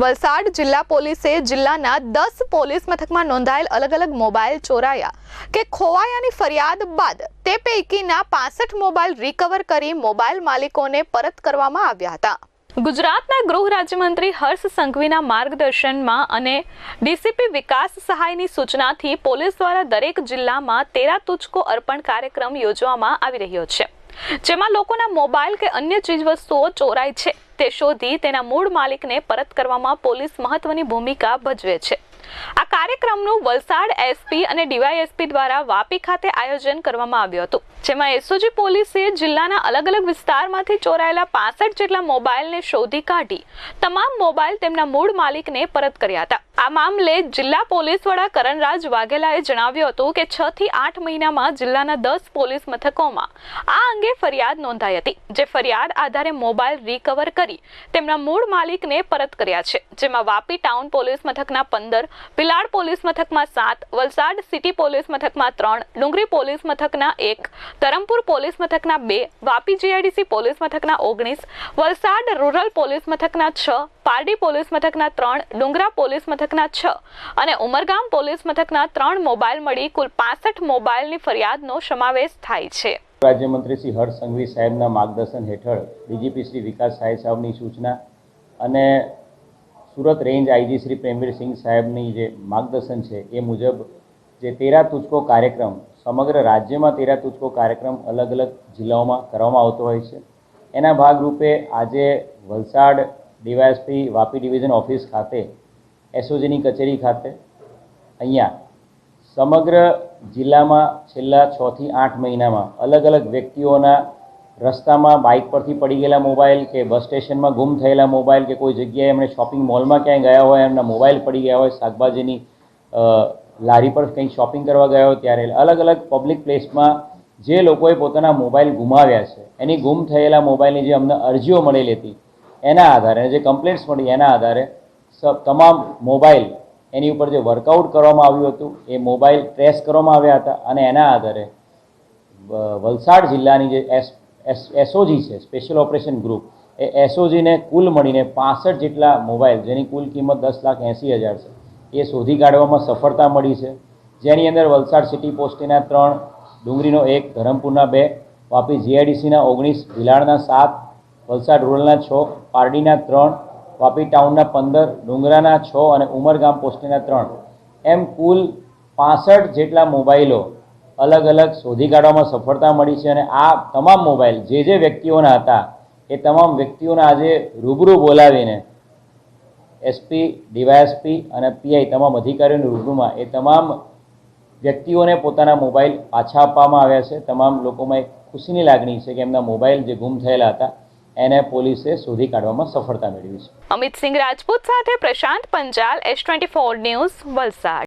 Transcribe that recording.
વલસાડ જિલ્લા પોલીસે જિલ્લાના દસ પોલીસ મથકમાં નોંધાયેલ અલગ અલગ મોબાઈલ ચોરાયા કે ખોવાયાની ફરિયાદ બાદ તે પૈકીના પાસઠ મોબાઈલ રિકવર કરી મોબાઈલ માલિકોને પરત કરવામાં આવ્યા હતા. ગુજરાતના ગૃહ રાજ્યમંત્રી હર્ષ સંઘવીના માર્ગદર્શનમાં અને ડીસીપી વિકાસ સહાયની સૂચનાથી પોલીસ દ્વારા દરેક જિલ્લામાં તેરા તુચકો અર્પણ કાર્યક્રમ યોજવામાં આવી રહ્યો છે. જેમાં લોકોના મોબાઈલ કે અન્ય ચીજવસ્તુઓ ચોરાય છે. તે શોધી તેના મૂળ માલિકને પરત કરવામાં પોલીસ મહત્વની ભૂમિકા ભજવે છે. આ કાર્યક્રમનું વલસાડ એસપી અને ડીવાયએસપી દ્વારા વાપી ખાતે આયોજન કરવામાં આવ્યું હતું, જેમાં એસઓજી પોલીસે જિલ્લાના અલગ અલગ વિસ્તારમાંથી ચોરાયેલા પાસઠ જેટલા મોબાઈલને શોધી કાઢી, તમામ મોબાઈલ તેમના મૂળ માલિકને પરત કર્યા હતા. આ મામલે જિલ્લા પોલીસ વડા કરણરાજ વાઘેલાએ જણાવ્યું હતું કે છ થી આઠ મહિનામાં જિલ્લાના દસ પોલીસ મથકોમાં આ અંગે ફરિયાદ નોંધાઈ હતી, જે ફરિયાદ આધારે મોબાઈલ રિકવર કરી તેમના મૂળ માલિકને પરત કર્યા છે, જેમાં વાપી ટાઉન પોલીસ મથકના પંદર પિલાડ પોલીસ મથકમાં સાત, વલસાડ સિટી પોલીસ મથકમાં ત્રણ, ડુંગરી પોલીસ મથકના એક, ધરમપુર પોલીસ મથકના બે, વાપી જીઆઈડીસી પોલીસ મથકના ઓગણીસ, વલસાડ રૂરલ પોલીસ મથકના છ, પારડી પોલીસ મથકના ત્રણ, ડુંગરા પોલીસ મથકના છ અને ઉમરગામ પોલીસ મથકના ત્રણ મોબાઈલ મળી કુલ પાસઠ મોબાઈલની ફરિયાદનો સમાવેશ થાય છે. રાજ્યમંત્રી શ્રી હર્ષ સંઘવી સાહેબના માર્ગદર્શન હેઠળ ડીજીપી શ્રી વિકાસ સાહેબ સાહેબની સૂચના અને સુરત રેન્જ આઈજી શ્રી પ્રેમવીરસિંહ સાહેબની જે માર્ગદર્શન છે એ મુજબ જે તેરા તુચકો કાર્યક્રમ, સમગ્ર રાજ્યમાં તેરા તુચકો કાર્યક્રમ અલગ અલગ જિલ્લાઓમાં કરવામાં આવતો હોય છે. એના ભાગરૂપે આજે Valsad DySP Vapi division office ખાતે, એસઓજીની કચેરી ખાતે, અહીંયા સમગ્ર જિલ્લામાં છેલ્લા છથી આઠ મહિનામાં અલગ અલગ વ્યક્તિઓના રસ્તામાં બાઇક પરથી પડી ગયેલા મોબાઈલ કે બસ સ્ટેશનમાં ગુમ થયેલા મોબાઈલ કે કોઈ જગ્યાએ એમણે શોપિંગ મોલમાં ક્યાંય ગયા હોય, એમના મોબાઈલ પડી ગયા હોય, શાકભાજીની લારી પર કંઈક શોપિંગ કરવા ગયા હોય ત્યારે અલગ અલગ પબ્લિક પ્લેસમાં જે લોકોએ પોતાના મોબાઈલ ગુમાવ્યા છે, એની ગુમ થયેલા મોબાઈલની જે અમને અરજીઓ મળેલી હતી, એના આધારે, જે કમ્પ્લેન્ટ્સ મળી એના આધારે તમામ મોબાઈલ એની ઉપર જે વર્કઆઉટ કરવામાં આવ્યું હતું, એ મોબાઈલ ટ્રેસ કરવામાં આવ્યા હતા અને એના આધારે વલસાડ જિલ્લાની જે એસ એસઓજી છે, સ્પેશિયલ ઓપરેશન ગ્રુપ. એ એસઓજીને કુલ મળીને પાસઠ જેટલા મોબાઈલ, જેની કુલ કિંમત દસ લાખ એંસી હજાર છે. એ શોધી કાઢવામાં સફળતા મળી છે. જેની અંદર વલસાડ સિટી પોસ્ટીના ત્રણ, ડુંગળીનો એક, ધરમપુરના બે, વાપી જીઆઈડીસીના ઓગણીસ, ભિલાડના સાત, વલસાડ રૂરલના છ, પારડીના ત્રણ, વાપી ટાઉનના પંદર, ડુંગરાના છ અને ઉમરગામ પોસ્ટીના ત્રણ. એમ કુલ પાસઠ જેટલા મોબાઈલો અલગ અલગ શોધી કાઢવામાં સફળતા મળી છે અને આ તમામ મોબાઈલ જે જે વ્યક્તિઓના હતા, એ તમામ વ્યક્તિઓને આજે રૂબરૂ બોલાવીને એસપી, ડીવાયએસપી અને પીઆઈ તમામ અધિકારીઓની રૂબરૂમાં એ તમામ વ્યક્તિઓને પોતાના મોબાઈલ પાછા આપવામાં આવ્યા છે. તમામ લોકોમાં એક ખુશીની લાગણી છે કે એમના મોબાઈલ જે ગુમ થયેલા હતા, એને પોલીસે શોધી કાઢવામાં સફળતા મેળવી છે. અમિત સિંહ રાજપૂત સાથે Prashant Panchal S twenty four news Valsad.